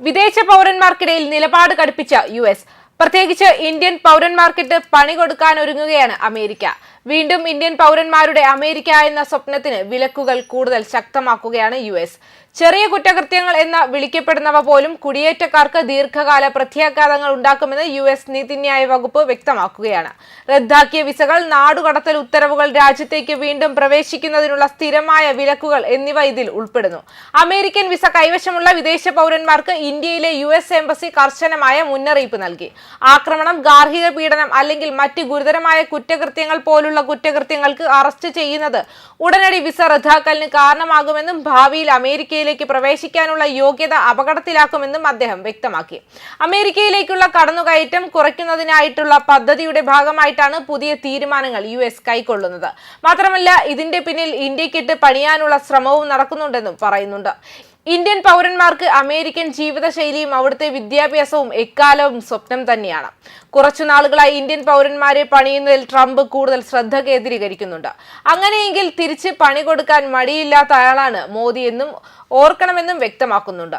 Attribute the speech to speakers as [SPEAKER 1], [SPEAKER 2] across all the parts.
[SPEAKER 1] വിദേശ പൗരന്മാർക്കിടയിൽ നിലപാട് കടുപ്പിച്ച യു എസ്. പ്രത്യേകിച്ച് ഇന്ത്യൻ പൗരന്മാർക്കിട്ട് പണി കൊടുക്കാൻ ഒരുങ്ങുകയാണ് അമേരിക്ക. വീണ്ടും ഇന്ത്യൻ പൗരന്മാരുടെ അമേരിക്ക എന്ന സ്വപ്നത്തിന് വിലക്കുകൾ കൂടുതൽ ശക്തമാക്കുകയാണ് യു എസ്. ചെറിയ കുറ്റകൃത്യങ്ങൾ എന്ന് വിളിക്കപ്പെടുന്നവ പോലും കുടിയേറ്റക്കാർക്ക് ദീർഘകാല പ്രത്യാഘാതങ്ങൾ ഉണ്ടാക്കുമെന്ന് യു എസ് നീതിന്യായ വകുപ്പ് വ്യക്തമാക്കുകയാണ്. റദ്ദാക്കിയ വിസകൾ നാടുകടത്തൽ ഉത്തരവുകൾ രാജ്യത്തേക്ക് വീണ്ടും പ്രവേശിക്കുന്നതിനുള്ള സ്ഥിരമായ വിലക്കുകൾ എന്നിവ ഇതിൽ ഉൾപ്പെടുന്നു. അമേരിക്കൻ വിസ കൈവശമുള്ള വിദേശ പൗരന്മാർക്ക് ഇന്ത്യയിലെ യു എസ് എംബസി കർശനമായ മുന്നറിയിപ്പ് നൽകി. ആക്രമണം ഗാർഹിക പീഡനം അല്ലെങ്കിൽ മറ്റ് ഗുരുതരമായ കുറ്റകൃത്യങ്ങൾ പോലുള്ള കുറ്റകൃത്യങ്ങൾക്ക് അറസ്റ്റ് ചെയ്യുന്നത് ഉടനടി വിസ റദ്ദാക്കലിന് കാരണമാകുമെന്നും ഭാവിയിൽ അമേരിക്കയിലേക്ക് പ്രവേശിക്കാനുള്ള യോഗ്യത അപകടത്തിലാക്കുമെന്നും അദ്ദേഹം വ്യക്തമാക്കി. അമേരിക്കയിലേക്കുള്ള കടന്നുകയറ്റം കുറയ്ക്കുന്നതിനായിട്ടുള്ള പദ്ധതിയുടെ ഭാഗമായിട്ടാണ് പുതിയ തീരുമാനങ്ങൾ യു എസ് കൈക്കൊള്ളുന്നത്. മാത്രമല്ല ഇതിന്റെ പിന്നിൽ ഇന്ത്യക്കിട്ട് പണിയാനുള്ള ശ്രമവും നടക്കുന്നുണ്ടെന്നും പറയുന്നുണ്ട്. ഇന്ത്യൻ പൗരന്മാർക്ക് അമേരിക്കൻ ജീവിതശൈലിയും അവിടുത്തെ വിദ്യാഭ്യാസവും എക്കാലവും സ്വപ്നം തന്നെയാണ്. കുറച്ചു നാളുകളായി ഇന്ത്യൻ പൗരന്മാരെ പണിയുന്നതിൽ ട്രംപ് കൂടുതൽ ശ്രദ്ധ കേന്ദ്രീകരിക്കുന്നുണ്ട്. അങ്ങനെയെങ്കിൽ തിരിച്ച് പണി കൊടുക്കാൻ മടിയില്ലാത്ത ആളാണ് മോദി എന്നും ഓർക്കണമെന്നും വ്യക്തമാക്കുന്നുണ്ട്.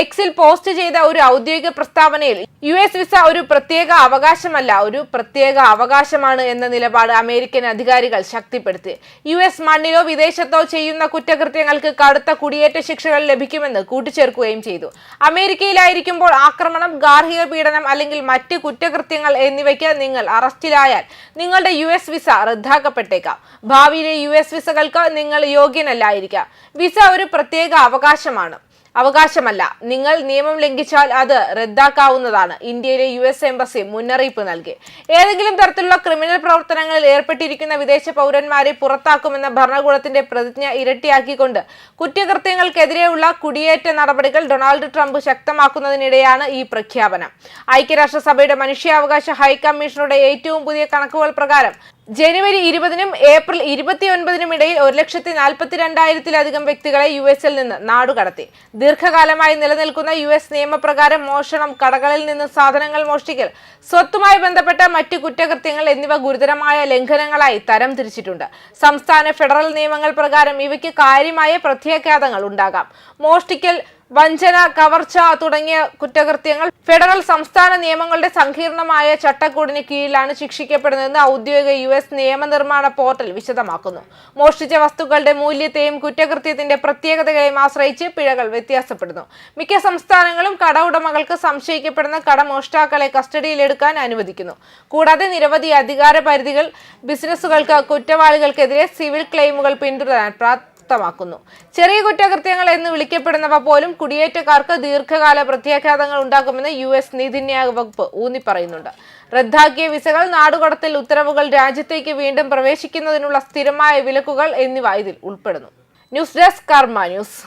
[SPEAKER 1] എക്സിൽ പോസ്റ്റ് ചെയ്ത ഒരു ഔദ്യോഗിക പ്രസ്താവനയിൽ യു എസ് വിസ ഒരു പ്രത്യേക അവകാശമല്ല ഒരു പ്രത്യേക അവകാശമാണ് എന്ന നിലപാട് അമേരിക്കൻ അധികാരികൾ ശക്തിപ്പെടുത്തി. യു എസ് മണ്ണിലോ വിദേശത്തോ ചെയ്യുന്ന കുറ്റകൃത്യങ്ങൾക്ക് കടുത്ത കുടിയേറ്റ ശിക്ഷകൾ ലഭിക്കുമെന്ന് കൂട്ടിച്ചേർക്കുകയും ചെയ്തു. അമേരിക്കയിലായിരിക്കുമ്പോൾ ആക്രമണം ഗാർഹിക പീഡനം അല്ലെങ്കിൽ മറ്റ് കുറ്റകൃത്യങ്ങൾ എന്നിവയ്ക്ക് നിങ്ങൾ അറസ്റ്റിലായാൽ നിങ്ങളുടെ യു എസ് വിസ റദ്ദാക്കപ്പെട്ടേക്കാം. ഭാവിയിലെ യു എസ് വിസകൾക്ക് നിങ്ങൾ യോഗ്യനല്ലായിരിക്കാം. വിസ ഒരു പ്രത്യേക അവകാശമാണ്. അവകാശമല്ല. നിങ്ങൾ നിയമം ലംഘിച്ചാൽ അത് റദ്ദാക്കാവുന്നതാണ്. ഇന്ത്യയിലെ യു എസ് എംബസി മുന്നറിയിപ്പ് നൽകി. ഏതെങ്കിലും തരത്തിലുള്ള ക്രിമിനൽ പ്രവർത്തനങ്ങളിൽ ഏർപ്പെട്ടിരിക്കുന്ന വിദേശ പൗരന്മാരെ പുറത്താക്കുമെന്ന ഭരണകൂടത്തിന്റെ പ്രതിജ്ഞ ഇരട്ടിയാക്കിക്കൊണ്ട് കുറ്റകൃത്യങ്ങൾക്കെതിരെയുള്ള കുടിയേറ്റ നടപടികൾ ഡൊണാൾഡ് ട്രംപ് ശക്തമാക്കുന്നതിനിടെയാണ് ഈ പ്രഖ്യാപനം. ഐക്യരാഷ്ട്രസഭയുടെ മനുഷ്യാവകാശ ഹൈക്കമ്മീഷണറുടെ ഏറ്റവും പുതിയ കണക്കുകൾ പ്രകാരം ജനുവരി ഇരുപതിനും ഏപ്രിൽ ഇരുപത്തിയൊൻപതിനും ഇടയിൽ ഒരു ലക്ഷത്തി നാൽപ്പത്തിരണ്ടായിരത്തിലധികം വ്യക്തികളെ യു എസിൽ നിന്ന് നാടുകടത്തി ദീർഘകാലമായി നിലനിൽക്കുന്ന യു എസ് നിയമപ്രകാരം മോഷണം കടകളിൽ നിന്ന് സാധനങ്ങൾ മോഷ്ടിക്കൽ സ്വത്തുമായി ബന്ധപ്പെട്ട മറ്റ് കുറ്റകൃത്യങ്ങൾ എന്നിവ ഗുരുതരമായ ലംഘനങ്ങളായി തരം തിരിച്ചിട്ടുണ്ട്. സംസ്ഥാന ഫെഡറൽ നിയമങ്ങൾ പ്രകാരം ഇവയ്ക്ക് കാര്യമായ പ്രത്യാഘാതങ്ങൾ ഉണ്ടാകാം. മോഷ്ടിക്കൽ വഞ്ചന കവർച്ച തുടങ്ങിയ കുറ്റകൃത്യങ്ങൾ ഫെഡറൽ സംസ്ഥാന നിയമങ്ങളുടെ സങ്കീർണമായ ചട്ടക്കൂടിന് കീഴിലാണ് ശിക്ഷിക്കപ്പെടുന്നതെന്ന് ഔദ്യോഗിക യു എസ് നിയമനിർമ്മാണ പോർട്ടൽ വിശദമാക്കുന്നു. മോഷ്ടിച്ച വസ്തുക്കളുടെ മൂല്യത്തെയും കുറ്റകൃത്യത്തിന്റെ പ്രത്യേകതകളെയും ആശ്രയിച്ച് പിഴകൾ വ്യത്യാസപ്പെടുന്നു. മിക്ക സംസ്ഥാനങ്ങളും കട ഉടമകൾക്ക് സംശയിക്കപ്പെടുന്ന കടമോഷ്ടാക്കളെ കസ്റ്റഡിയിലെടുക്കാൻ അനുവദിക്കുന്നു. കൂടാതെ നിരവധി അധികാര പരിധികൾ ബിസിനസ്സുകൾക്ക് കുറ്റവാളികൾക്കെതിരെ സിവിൽ ക്ലെയിമുകൾ പിന്തുടരാൻ പ്രാപ്തമാക്കുന്നു ചെറിയ കുറ്റകൃത്യങ്ങൾ എന്ന് വിളിക്കപ്പെടുന്നവ പോലും കുടിയേറ്റക്കാർക്ക് ദീർഘകാല പ്രത്യാഘാതങ്ങൾ ഉണ്ടാക്കുമെന്ന് യു എസ് നീതിന്യായ വകുപ്പ് ഊന്നി പറയുന്നുണ്ട് റദ്ദാക്കിയ വിസകൾ നാടുകടത്തിൽ ഉത്തരവുകൾ രാജ്യത്തേക്ക് വീണ്ടും പ്രവേശിക്കുന്നതിനുള്ള സ്ഥിരമായ വിലക്കുകൾ എന്നിവ ഇതിൽ ഉൾപ്പെടുന്നു. News desk Karma news.